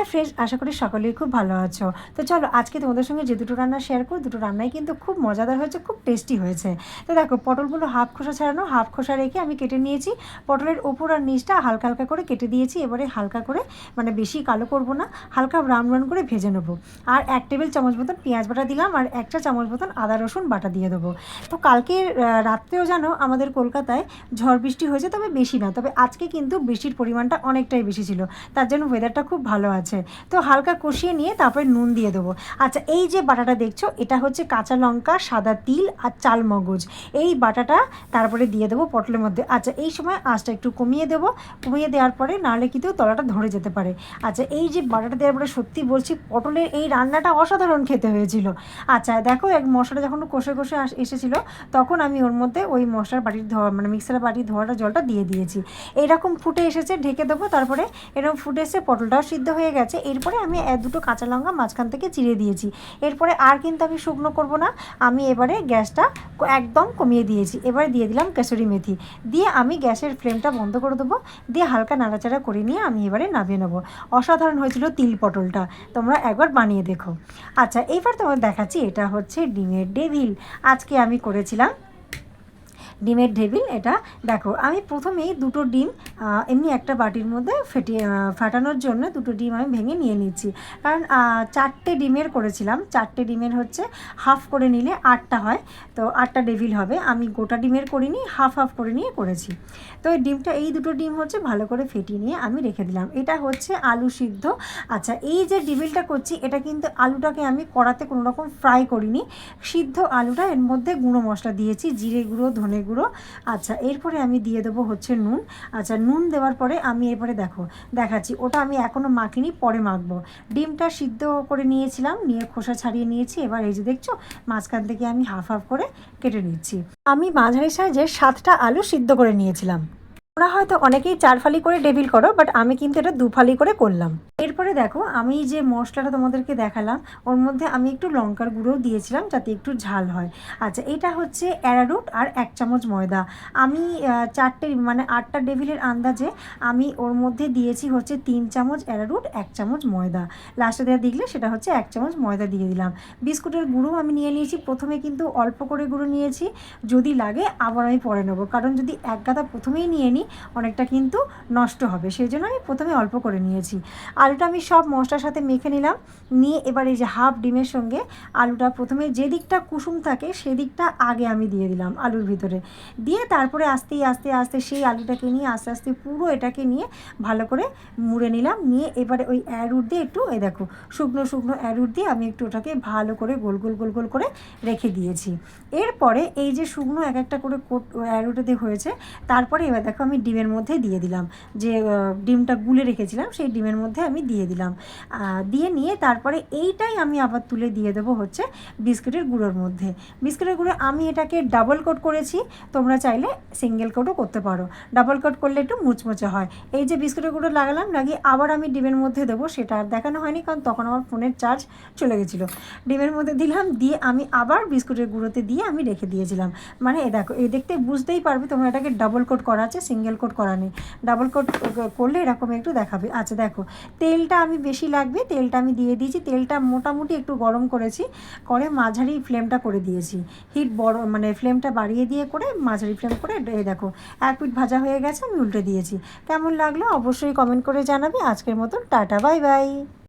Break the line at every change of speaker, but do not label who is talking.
Hi friends আশা করি সকলেই খুব ভালো আছো। তো চলো, আজকে তোমাদের সঙ্গে যে দুটো রান্না শেয়ার করো দুটো রান্নাই কিন্তু খুব মজাদার হয়েছে, খুব টেস্টি হয়েছে। তো দেখো, পটলগুলো হাফ খোসা ছাড়ানো হাফ খোসা রেখে আমি কেটে নিয়েছি। পটলের ওপর আর নিচটা হালকা হালকা করে কেটে দিয়েছি, এবারে হালকা করে মানে বেশি কালো করব না, হালকা ব্রাউন ব্রাউন করে ভেজে নেব। আর এক টেবিল চামচ মতন পেঁয়াজ বাটা দিলাম, আর একটা চামচ মতন আদা, রসুন বাটা দিয়ে দেবো। তো কালকে রাত্রেও জানো, আমাদের কলকাতায় ঝড় বৃষ্টি হয়েছে, তবে বেশি না, তবে আজকে কিন্তু বৃষ্টির পরিমাণটা অনেকটাই বেশি ছিল। তার জন্য ওয়েদারটা খুব ভালো আছে। তো হালকা কষিয়ে নিয়ে তারপরে নুন দিয়ে দেবো। আচ্ছা এই যে বাটাটা দেখছ, এটা হচ্ছে কাঁচা লঙ্কা, সাদা তিল আর চাল মগজ এই বাটাটা তারপরে দিয়ে দেবো পটলের মধ্যে। আচ্ছা এই সময় আঁচটা একটু কমিয়ে দেবো। কমিয়ে দেওয়ার পরে নাহলে কিন্তু তলাটা ধরে যেতে পারে। আচ্ছা এই যে বাটাটা দেওয়ার পরে সত্যি বলছি, পটলের এই রান্নাটা অসাধারণ খেতে হয়েছিল। আচ্ছা দেখো, এক মশলাটা যখন কষে কষে এসেছিল, তখন আমি ওর মধ্যে ওই মশলার বাটির ধোয়া মানে মিক্সারের বাটির ধোয়াটা জলটা দিয়ে দিয়েছি। এইরকম ফুটে এসেছে, ঢেকে দেবো, তারপরে এরকম ফুটে এসে পটলটাও সিদ্ধ হয়ে গেছে। এরপরে আমি দুটো কাঁচা লঙ্কা মাঝখান থেকে চিড়ে দিয়েছি। এরপরে আর কিন্তু আমি শুকনো করব না। আমি এবারে গ্যাসটা একদম কমিয়ে দিয়েছি। এবারে দিয়ে দিলাম কেসরি মেথি। দিয়ে আমি গ্যাসের ফ্লেমটা বন্ধ করে দেবো। দিয়ে হালকা নাড়াচাড়া করে নিয়ে আমি এবারে নামিয়ে নেব। অসাধারণ হয়েছিল তিল পটলটা। তোমরা একবার বানিয়ে দেখো। আচ্ছা এইবার তোমার দেখাচ্ছি। এটা হচ্ছে ডিমের ডেভিল। আজকে আমি করেছিলাম ডিমের ঢেবিল, এটা দেখো। আমি প্রথমেই দুটো ডিম এমনি একটা বাটির মধ্যে ফেটিয়ে ফাটানোর জন্য দুটো ডিম আমি ভেঙে নিয়ে নিচ্ছি। কারণ চারটে ডিমের করেছিলাম। চারটে ডিমের হচ্ছে হাফ করে নিলে আটটা হয়, তো আটটা ডেভিল হবে। আমি গোটা ডিমের করিনি, হাফ হাফ করে নিয়ে করেছি। তো এই ডিমটা, এই দুটো ডিম হচ্ছে ভালো করে ফেটিয়ে নিয়ে আমি রেখে দিলাম। এটা হচ্ছে আলু সিদ্ধ। আচ্ছা এই যে ডিবিলটা করছি, এটা কিন্তু আলুটাকে আমি কড়াতে কোনো রকম ফ্রাই করিনি। সিদ্ধ আলুটা এর মধ্যে গুঁড়ো মশলা দিয়েছি, জিরে গুঁড়ো, ধনে আচ্ছা এরপরে আমি দিয়ে দেবো হচ্ছে নুন। আচ্ছা নুন দেওয়ার পরে আমি এরপরে দেখো, দেখাচ্ছি। ওটা আমি এখনও মাখিনি, পরে মাখবো। ডিমটা সিদ্ধ করে নিয়েছিলাম, নিয়ে খোসা ছাড়িয়ে নিয়েছি। এবার এই যে দেখছ, মাঝখান থেকে আমি হাফ হাফ করে কেটে নিচ্ছি। আমি মাঝারি সাইজের সাতটা আলু সিদ্ধ করে নিয়েছিলাম। তোমরা হয়তো অনেকেই চার ফালি করে ডেভিল করো বাট আমি কিন্তু এটা দু ফালি করে করলাম। এরপরে দেখো, আমি যে মশলাটা তোমাদেরকে দেখালাম, ওর মধ্যে আমি একটু লঙ্কার গুঁড়ো দিয়েছিলাম যাতে একটু ঝাল হয়। আচ্ছা এটা হচ্ছে অ্যারারুট আর এক চামচ ময়দা। আমি চারটে মানে আটটা ডেভিলের আন্দাজে আমি ওর মধ্যে দিয়েছি হচ্ছে তিন চামচ অ্যারারুট, এক চামচ ময়দা। লাস্টে দেওয়া দিলে সেটা হচ্ছে এক চামচ ময়দা দিয়ে দিলাম। বিস্কুটের গুঁড়ো আমি নিয়ে নিয়েছি, প্রথমে কিন্তু অল্প করে গুঁড়ো নিয়েছি। যদি লাগে আবার আমি পরে নেব, কারণ যদি এক গাদা প্রথমেই নিয়ে নিই অনেকটা কিন্তু নষ্ট হবে। সেই জন্য আমি প্রথমে অল্প করে নিয়েছি। আলুটা আমি সব মশলার সাথে মেখে নিলাম। নিয়ে এবার এই যে হাফ ডিমের সঙ্গে আলুটা প্রথমে যে দিকটা কুসুম থাকে সেদিকটা আগে আমি দিয়ে দিলাম আলুর ভিতরে। দিয়ে তারপরে আস্তে আস্তে আস্তে সেই আলুটাকে নিয়ে আস্তে আস্তে পুরো এটাকে নিয়ে ভালো করে মুড়ে নিলাম। নিয়ে এবারে ওই অ্যারুট দিয়ে একটু, এই দেখো, শুকনো শুকনো অ্যারুট দিয়ে আমি একটু ওটাকে ভালো করে গোল গোল গোল গোল করে রেখে দিয়েছি। এরপরে এই যে শুকনো এক একটা করে অ্যারুটে দিয়ে হয়েছে, তারপরে এবার দেখো আমি ডিমের মধ্যে দিয়ে দিলাম। যে ডিমটা গুলে রেখেছিলাম, সেই ডিমের মধ্যে আমি দিয়ে দিলাম। দিয়ে নিয়ে তারপরে এইটাই আমি আবার তুলে দিয়ে দেবো হচ্ছে বিস্কুটের গুঁড়োর মধ্যে। বিস্কুটের গুঁড়ো আমি এটাকে ডাবল কোট করেছি, তোমরা চাইলে সিঙ্গেল কোটও করতে পারো। ডাবল কোট করলে একটু মুচমুচে হয়। এই যে বিস্কুটের গুঁড়ো লাগালাম, লাগিয়ে আবার আমি ডিমের মধ্যে দেবো, সেটা আর দেখানো হয়নি, কারণ তখন আমার ফোনের চার্জ চলে গেছিল। ডিমের মধ্যে দিলাম, দিয়ে আমি আবার বিস্কুটের গুঁড়োতে দিয়ে আমি রেখে দিয়েছিলাম। মানে এ দেখো এই দেখতে বুঝতেই পারবে তোমরা এটাকে ডাবল কোট করা আছে সিঙ্গেল কোট করা নেই। ডাবল কোট করলে এরকম একটু দেখাবে। আচ্ছা দেখো, তেলটা আমি বেশি লাগবে, তেলটা আমি দিয়ে দিয়েছি। তেলটা মোটামুটি একটু গরম করেছি, করে মাঝারি ফ্লেমটা করে দিয়েছি। হিট বড় মানে ফ্লেমটা বাড়িয়ে দিয়ে করে মাঝারি ফ্লেম করে এই দেখো, এক পিঠ ভাজা হয়ে গেছে, আমি উল্টে দিয়েছি। কেমন লাগল অবশ্যই কমেন্ট করে জানাবে। আজকের মতন, টাটা, বাই বাই।